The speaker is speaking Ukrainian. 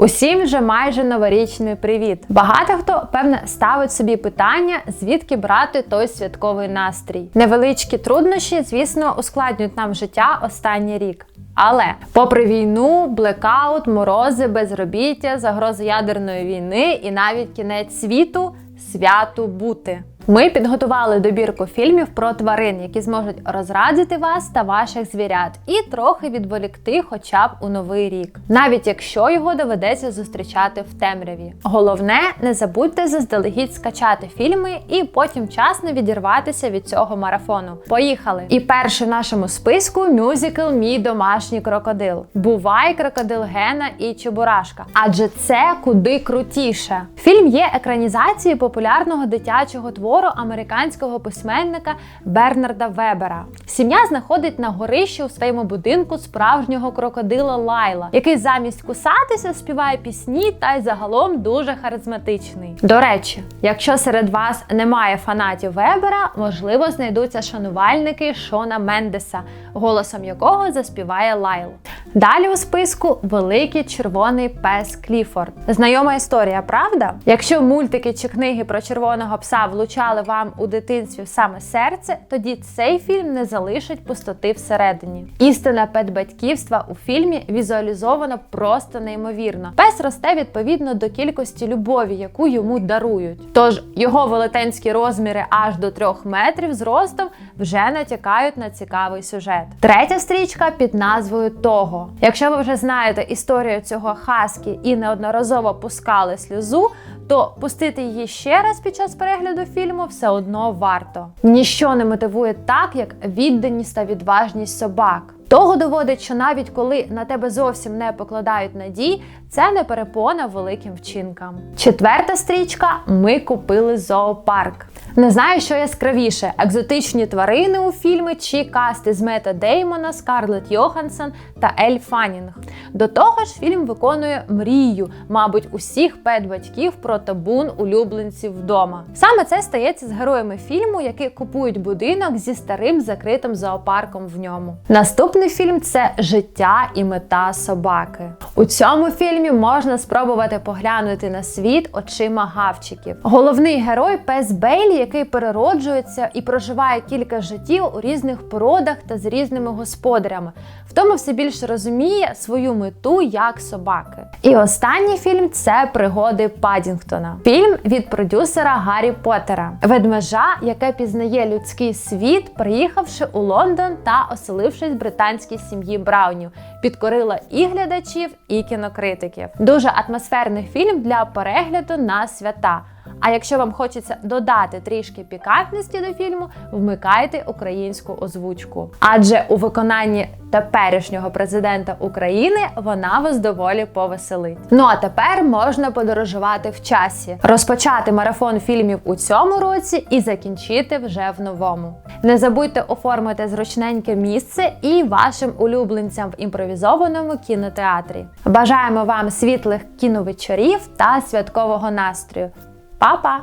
Усім вже майже новорічний привіт. Багато хто певне ставить собі питання, звідки брати той святковий настрій. Невеличкі труднощі, звісно, ускладнюють нам життя останній рік. Але попри війну, блекаут, морози, безробіття, загрози ядерної війни і навіть кінець світу святу бути. Ми підготували добірку фільмів про тварин, які зможуть розрадити вас та ваших звірят, і трохи відволікти, хоча б у новий рік, навіть якщо його доведеться зустрічати в темряві. Головне, не забудьте заздалегідь скачати фільми і потім вчасно відірватися від цього марафону. Поїхали! І перший в нашому списку мюзикл Мій домашній крокодил. Бувай крокодил Гена і Чебурашка. Адже це куди крутіше. Фільм є екранізацією популярного дитячого твору американського письменника Бернарда Вебера. Сім'я знаходить на горищі у своєму будинку справжнього крокодила Лайла, який замість кусатися співає пісні та й загалом дуже харизматичний. До речі, якщо серед вас немає фанатів Вебера, можливо, знайдуться шанувальники Шона Мендеса, голосом якого заспіває Лайл. Далі у списку великий червоний пес Кліфорд. Знайома історія, правда? Якщо мультики чи книги про червоного пса влучали вам у дитинстві саме серце, тоді цей фільм не залишить пустоти всередині. Істина педбатьківства у фільмі візуалізована просто неймовірно. Пес росте відповідно до кількості любові, яку йому дарують. Тож його велетенські розміри аж до трьох метрів зростом вже натякають на цікавий сюжет. Третя стрічка під назвою Того. Якщо ви вже знаєте історію цього хаскі і неодноразово пускали сльозу, то пустити її ще раз під час перегляду фільму все одно варто. Ніщо не мотивує так, як відданість та відважність собак. Того доводить, що навіть коли на тебе зовсім не покладають надій, це не перепона великим вчинкам. Четверта стрічка ми купили зоопарк. Не знаю, що яскравіше: екзотичні тварини у фільмі чи касти з Мета Деймона, Скарлетт Йоханссон та Ель Фанінг. До того ж, фільм виконує мрію, мабуть, усіх педбатьків про табун улюбленців вдома. Саме це стається з героями фільму, які купують будинок зі старим закритим зоопарком в ньому. Наступний фільм це життя і мета собаки. У цьому фільмі можна спробувати поглянути на світ очима гавчиків. Головний герой пес Бейлі, який перероджується і проживає кілька життів у різних породах та з різними господарями. В тому все більше розуміє свою мету як собаки. І останній фільм це пригоди Падінгтона. Фільм від продюсера Гаррі Поттера. ведмежа, яке пізнає людський світ, приїхавши у Лондон та оселившись в британській сім'ї Браунів, підкорила і глядачів, і кінокритиків. Дуже атмосферний фільм для перегляду на свята. А якщо вам хочеться додати трішки пікантності до фільму, вмикайте українську озвучку. Адже у виконанні теперішнього президента України вона вас доволі повеселить. Ну а тепер можна подорожувати в часі, розпочати марафон фільмів у цьому році і закінчити вже в новому. Не забудьте оформити зручненьке місце і вашим улюбленцям в імпровізованому кінотеатрі. Бажаємо вам світлих кіновечорів та святкового настрою. Па-па!